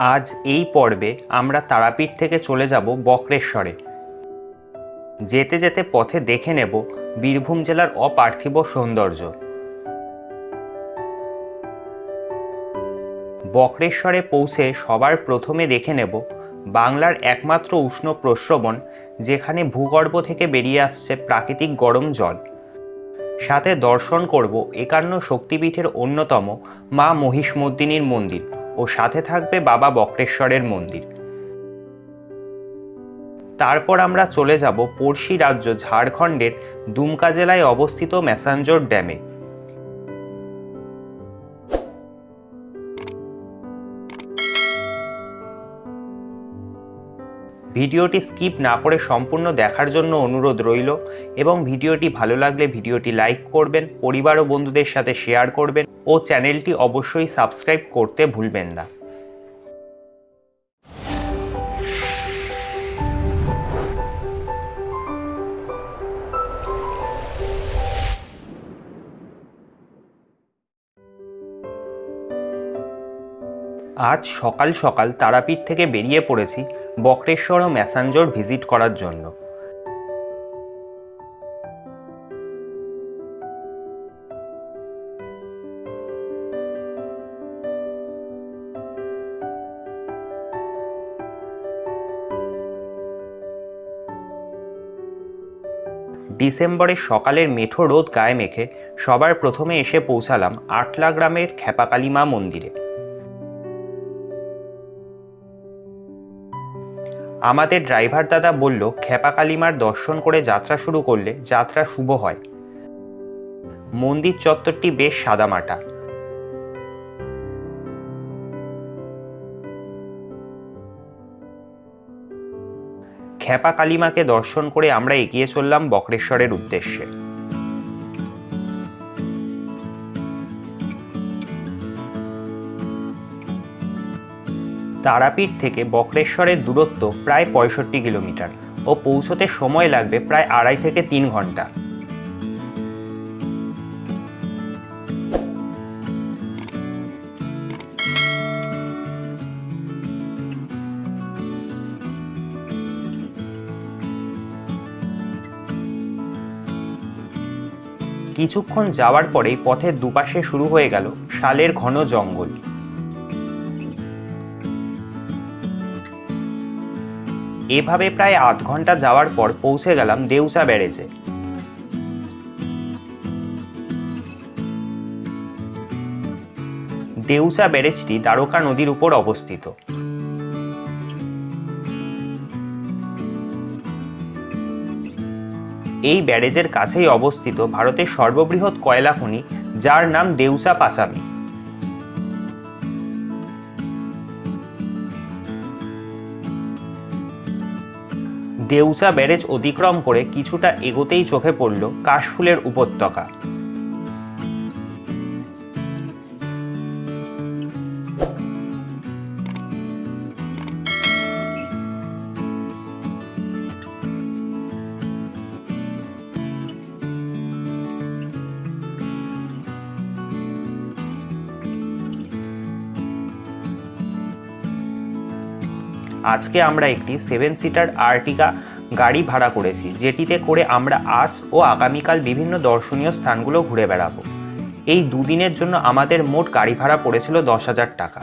আজ এই পর্বে আমরা তারাপীঠ থেকে চলে যাব বক্রেশ্বরে। যেতে যেতে পথে দেখে নেব বীরভূম জেলার অপার্থিব সৌন্দর্য। বক্রেশ্বরে পৌঁছে সবার প্রথমে দেখে নেব বাংলার একমাত্র উষ্ণ প্রস্রবণ, যেখানে ভূগর্ভ থেকে বেরিয়ে আসছে প্রাকৃতিক গরম জল। সাথে দর্শন করব একান্ন শক্তিপীঠের অন্যতম মা মহিষমর্দিনীর মন্দির। ও সাথে থাকবে বাবা বক্রেশ্বরের মন্দির। তারপর আমরা চলে যাব পড়শি রাজ্য ঝাড়খণ্ডের দুমকা জেলায় অবস্থিত ম্যাসাঞ্জোর ড্যামে। ভিডিওটি স্কিপ না করে সম্পূর্ণ দেখার জন্য অনুরোধ রইল এবং ভিডিওটি ভালো লাগলে ভিডিওটি লাইক করবেন, পরিবার ও বন্ধুদের সাথে শেয়ার করবেন ও চ্যানেলটি অবশ্যই সাবস্ক্রাইব করতে ভুলবেন না। আজ সকাল সকাল তারাপীঠ থেকে বেরিয়ে পড়েছি। বক্রেশ্বর ও ম্যাসাঞ্জোর ভিজিট করার জন্য। ডিসেম্বরের সকালের মেঠো রোদ গায়ে মেখে সবার প্রথমে এসে পৌঁছালাম আটলা গ্রামের খ্যাপাকালী মা মন্দিরে। আমাদের ড্রাইভার দাদা বলল খেপা কালিমার দর্শন করে যাত্রা শুরু করলে যাত্রা শুভ হয়। মন্দির চত্বরটি বেশ সাদামাটা। খেপা কালিমাকে দর্শন করে আমরা এগিয়ে চললাম বক্রেশ্বরের উদ্দেশ্যে। তারাপীঠ থেকে বক্রেশ্বরের দূরত্ব প্রায় পঁয়ষট্টি কিলোমিটার ও পৌঁছতে সময় লাগবে প্রায় আড়াই থেকে তিন ঘণ্টা। কিছুক্ষণ যাওয়ার পরেই পথের দুপাশে শুরু হয়ে গেল শালের ঘন জঙ্গল। এভাবে প্রায় আধ ঘণ্টা যাওয়ার পর পৌঁছে গেলাম দেউসা ব্যারেজে। দেউসা ব্যারেজটি দ্বারকা নদীর উপর অবস্থিত। এই ব্যারেজের কাছেই অবস্থিত ভারতের সর্ববৃহৎ কয়লা খনি, যার নাম দেউসা পাচামি। দেউচা ব্যারেজ অতিক্রম করে কিছুটা এগোতেই চোখে পড়ল কাশফুলের উপত্যকা। আজকে আমরা একটি সেভেন সিটার আর্টিকা গাড়ি ভাড়া করেছি, যেটিতে করে আমরা আজ ও আগামীকাল বিভিন্ন দর্শনীয় স্থানগুলো ঘুরে বেড়াবো। এই দুদিনের জন্য আমাদের মোট গাড়ি ভাড়া পড়েছিল দশ হাজার টাকা।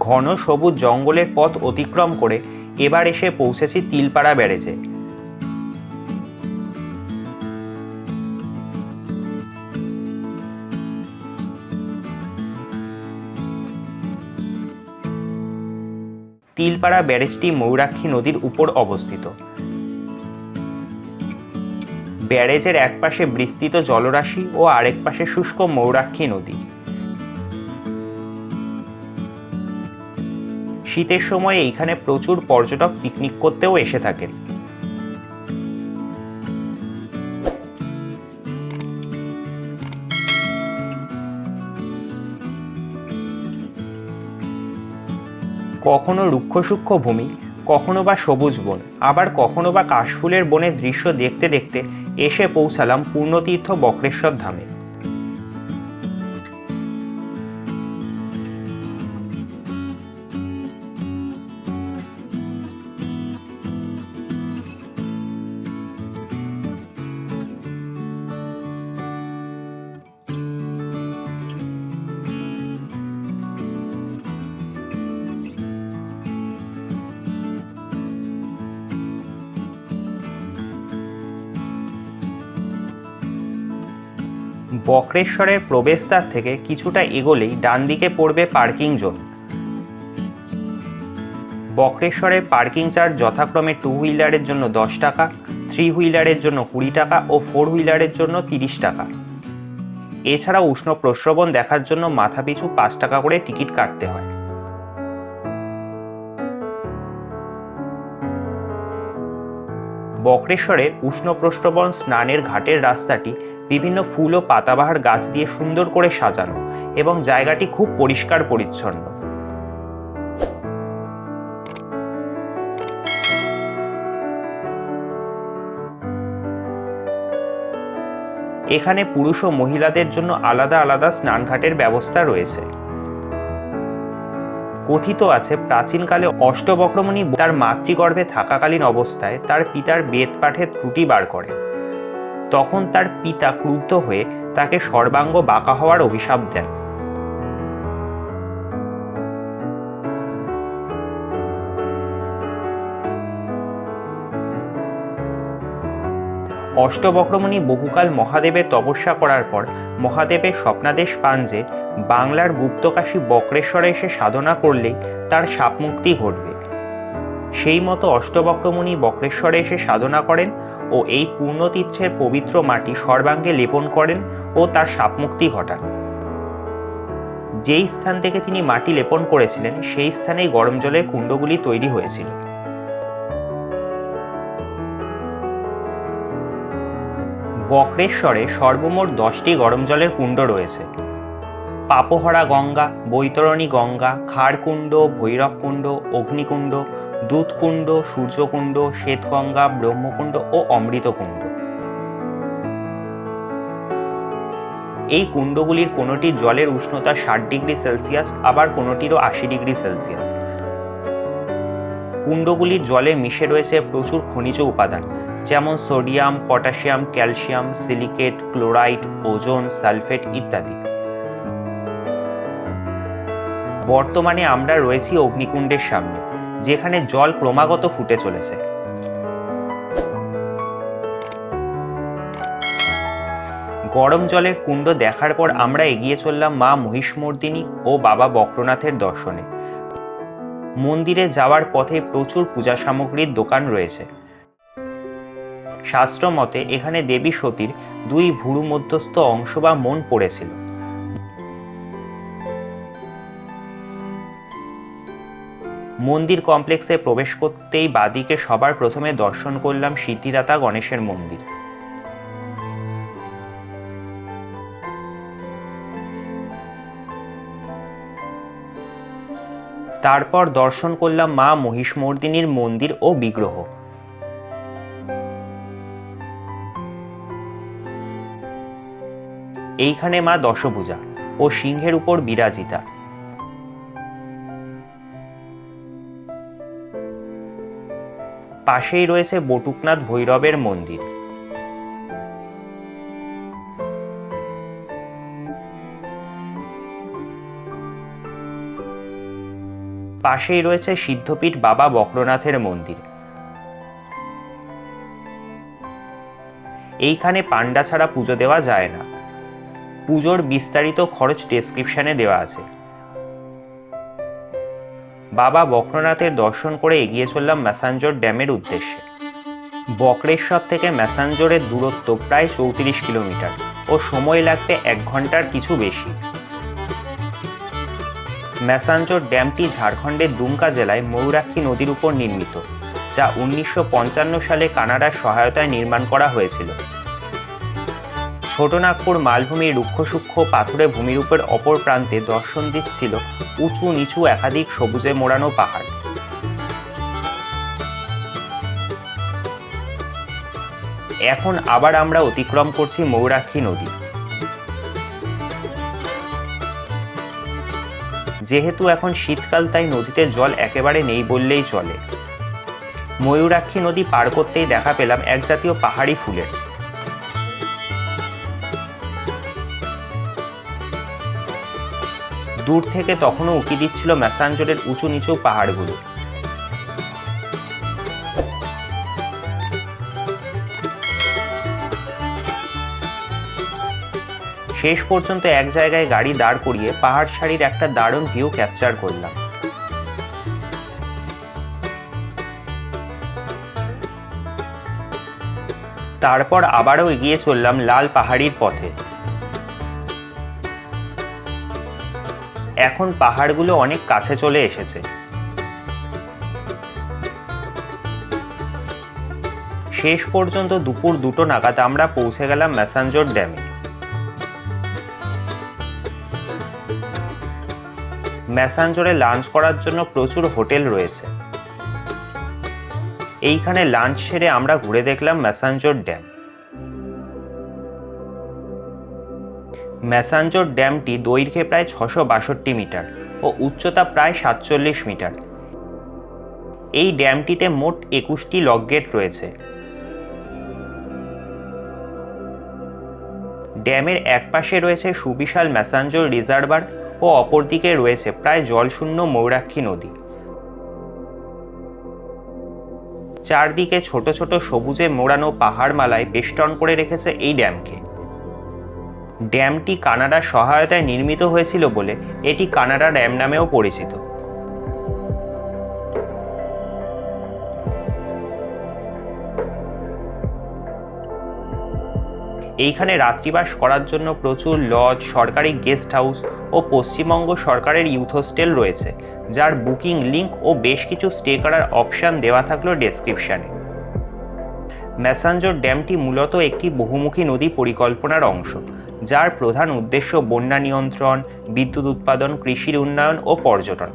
ঘন সবুজ জঙ্গলের পথ অতিক্রম করে এবার এসে পৌঁছেছি তিলপাড়া ব্যারেজে। তিলপাড়া ব্যারেজটি ময়ূরাক্ষী নদীর উপর অবস্থিত। ব্যারেজের এক পাশে বিস্তৃত জলরাশি ও আরেক পাশে শুষ্ক ময়ূরাক্ষী নদী। শীতের সময় এইখানে প্রচুর পর্যটক পিকনিক করতেও এসে থাকেন। কখনো রুক্ষ সূক্ষ্ম ভূমি, কখনো বা সবুজ বন, আবার কখনো বা কাশফুলের বনের দৃশ্য দেখতে দেখতে এসে পৌঁছালাম পূর্ণতীর্থ বক্রেশ্বর ধামে। বক্রেশ্বরের প্রবেশদ্বার থেকে কিছুটা এগোলেই ডান দিকে পড়বে পার্কিং জোন। বক্রেশ্বরের পার্কিং চার্জ যথাক্রমে টু হুইলারের জন্য দশ টাকা, থ্রি হুইলারের জন্য কুড়ি টাকা ও ফোর হুইলারের জন্য তিরিশ টাকা। এছাড়া উষ্ণ প্রস্রবণ দেখার জন্য মাথাপিছু পাঁচ টাকা করে টিকিট কাটতে হয়। বক্রেশ্বরের উষ্ণ প্রস্রবণ স্নানের ঘাটের রাস্তাটি বিভিন্ন ফুল ও পাতাবাহার গাছ দিয়ে সুন্দর করে সাজানো এবং জায়গাটি খুব পরিষ্কার পরিচ্ছন্ন। এখানে পুরুষ ও মহিলাদের জন্য আলাদা আলাদা স্নানঘাটের ব্যবস্থা রয়েছে। কথিত আছে, প্রাচীনকালে অষ্টবক্রমণী তার মাতৃগর্ভে থাকাকালীন অবস্থায় তার পিতার বেদ পাঠের ত্রুটি বার করেন তখন তার পিতা ক্রুদ্ধ হয়ে তাকে সর্বাঙ্গ বাঁকা হওয়ার অভিশাপ দেন। অষ্টবক্রমণী বহুকাল মহাদেবের তপস্যা করার পর মহাদেবের স্বপ্নাদেশ পান যে, বাংলার গুপ্তকাশী বক্রেশ্বরে এসে সাধনা করলেই তার সাপমুক্তি ঘটবে। সেই মতো অষ্টবক্রমণি বক্রেশ্বরে এসে সাধনা করেন ও এই পূর্ণতীর্থের পবিত্র মাটি সর্বাঙ্গে লেপন করেন ও তার সাপমুক্তি ঘটান। যেই স্থান থেকে তিনি মাটি লেপন করেছিলেন, সেই স্থানেই গরম জলের কুণ্ডগুলি তৈরি হয়েছিল। বক্রেশ্বরে সর্বমোট দশটি গরম জলের কুণ্ড রয়েছে। পাপহরা গঙ্গা, বৈতরণী গঙ্গা, খাড়কুণ্ড, ভৈরবকুণ্ড, অগ্নিকুণ্ড, দুধকুণ্ড, সূর্যকুণ্ড, শ্বেতগঙ্গা, ব্রহ্মকুণ্ড ও অমৃতকুণ্ড। এই কুণ্ডগুলির কোনোটির জলের উষ্ণতা ষাট ডিগ্রি সেলসিয়াস, আবার কোনোটিরও আশি ডিগ্রি সেলসিয়াস। কুণ্ডগুলির জলে মিশে রয়েছে প্রচুর খনিজ উপাদান, যেমন sodium, potassium, calcium, silicate, chloride, ozone, sulphate ইত্যাদি। বর্তমানে আমরা রয়েছি অগ্নিকুণ্ডের সামনে, যেখানে জল ক্রমাগত ফুটে চলেছে। গরম জলের কুণ্ড দেখার পর আমরা এগিয়ে চললাম মা মহিষমর্দিনী ও বাবা বক্রনাথের দর্শনে। মন্দিরে যাওয়ার পথে প্রচুর পূজা সামগ্রীর দোকান রয়েছে। শাস্ত্র মতে এখানে দেবী সতীর দুই ভুরু মধ্যস্থ অংশ বা মন পড়েছিল। মন্দির কমপ্লেক্সে প্রবেশ করতেই বাদিকে সবার প্রথমে দর্শন করলাম সিদ্ধিদাতা গণেশের মন্দির। তারপর দর্শন করলাম মা মহিষমর্দিনীর মন্দির ও বিগ্রহ। এইখানে মা দশভূজা ও সিংহের উপর বিরাজিতা। পাশেই রয়েছে বটুকনাথ ভৈরবের মন্দির। পাশেই রয়েছে সিদ্ধপীঠ বাবা বক্রনাথের মন্দির। এইখানে পান্ডা ছাড়া পুজো দেওয়া যায় না। পুজোর বিস্তারিত খরচ ডেসক্রিপশনে দেওয়া আছে। বাবা বক্রনাথের দর্শন করে এগিয়ে চললাম ম্যাসাঞ্জোর ড্যামের উদ্দেশ্যে। বক্রেশ্বর থেকে ম্যাসাঞ্জোরের দূরত্ব প্রায় চৌত্রিশ কিলোমিটার ও সময় লাগতে এক ঘণ্টার কিছু বেশি। ম্যাসাঞ্জোর ড্যামটি ঝাড়খণ্ডের দুমকা জেলায় ময়ূরাক্ষী নদীর উপর নির্মিত, যা উনিশশো পঞ্চান্ন সালে কানাডার সহায়তায় নির্মাণ করা হয়েছিল। ছোটনাগপুর মালভূমির রুক্ষসূক্ষ পাথুরে ভূমিরূপের অপর প্রান্তে দর্শন দিচ্ছিল উঁচু নিচু একাধিক সবুজে মোড়ানো পাহাড়। এখন আবার আমরা অতিক্রম করছি মৌরাক্ষী নদী। যেহেতু এখন শীতকাল, তাই নদীতে জল একেবারে নেই বললেই চলে। ময়ূরাক্ষী নদী পার করতেই দেখা পেলাম এক জাতীয় পাহাড়ি ফুলের। দূর থেকে তখনও উঁকি দিচ্ছিল ম্যাসাঞ্জরের উঁচু নিচু পাহাড়গুলো। শেষ পর্যন্ত এক জায়গায় গাড়ি দাঁড় করিয়ে পাহাড় সারির একটা দারুণ ভিউ ক্যাপচার করলাম। তারপর আবারও এগিয়ে চললাম লাল পাহাড়ির পথে। এখন পাহাড়গুলো অনেক কাছে চলে এসেছে। শেষ পর্যন্ত দুপুর দুটো নাগাদ আমরা পৌঁছে গেলাম ম্যাসাঞ্জোর ড্যামে। ম্যাসাঞ্জোরে লাঞ্চ করার জন্য প্রচুর হোটেল রয়েছে। এইখানে লাঞ্চ সেরে আমরা ঘুরে দেখলাম ম্যাসাঞ্জোর ড্যাম। ম্যাসাঞ্জোর ড্যামটি দৈর্ঘ্যে প্রায় ছশো বাষট্টি মিটার ও উচ্চতা প্রায় সাতচল্লিশ মিটার। এই ড্যামটিতে মোট একুশটি লক গেট রয়েছে। ড্যামের একপাশে রয়েছে সুবিশাল ম্যাসাঞ্জোর রিজার্ভার ও অপরদিকে রয়েছে প্রায় জলশূন্য মৌরাক্ষী নদী। চারদিকে ছোট ছোট সবুজে মোড়ানো পাহাড়মালায় বেষ্টন করে রেখেছে এই ড্যামকে। ড্যামটি কানাডার সহায়তায় নির্মিত হয়েছিল বলে এটি কানাডা ড্যাম নামেও পরিচিত। এইখানে রাত্রিবাস করার জন্য প্রচুর লজ, সরকারি গেস্ট হাউস ও পশ্চিমবঙ্গ সরকারের ইউথ হোস্টেল রয়েছে, যার বুকিং লিংক ও বেশ কিছু স্টে করার অপশান দেওয়া থাকল ডেসক্রিপশানে। ম্যাসাঞ্জোর ড্যামটি মূলত একটি বহুমুখী নদী পরিকল্পনার অংশ। যার প্রধান উদ্দেশ্য বন্যা নিয়ন্ত্রণ, বিদ্যুৎ উৎপাদন, কৃষির উন্নয়ন ও পর্যটন।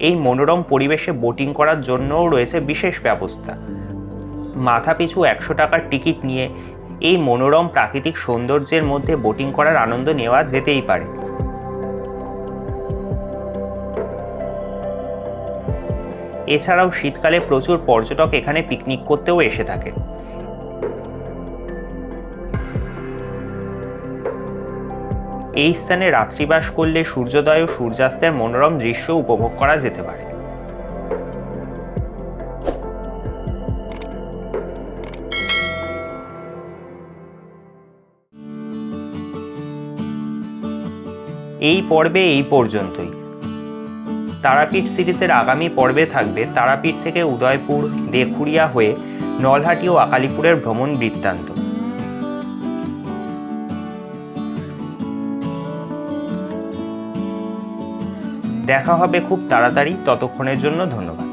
এই মনোরম পরিবেশে বোটিং করার জন্যও রয়েছে বিশেষ ব্যবস্থা। মাথাপিছু একশো টাকার টিকিট নিয়ে এই মনোরম প্রাকৃতিক সৌন্দর্যের মধ্যে বোটিং করার আনন্দ নেওয়া যেতেই পারে। এছাড়াও শীতকালে প্রচুর পর্যটক এখানে পিকনিক করতেও এসে থাকেন। এই স্থানে রাত্রিবাস করলে সূর্যোদয় ও সূর্যাস্তের মনোরম দৃশ্য উপভোগ করা যেতে পারে। এই পর্বে এই পর্যন্তই। তারাপীঠ সিরিজের আগামী পর্বে থাকবে তারাপীঠ থেকে উদয়পুর দেখুরিয়া হয়ে নলহাটি ও আকালিপুরের ভ্রমণ বৃত্তান্ত। দেখা হবে খুব তাড়াতাড়ি। ততক্ষণের জন্য ধন্যবাদ।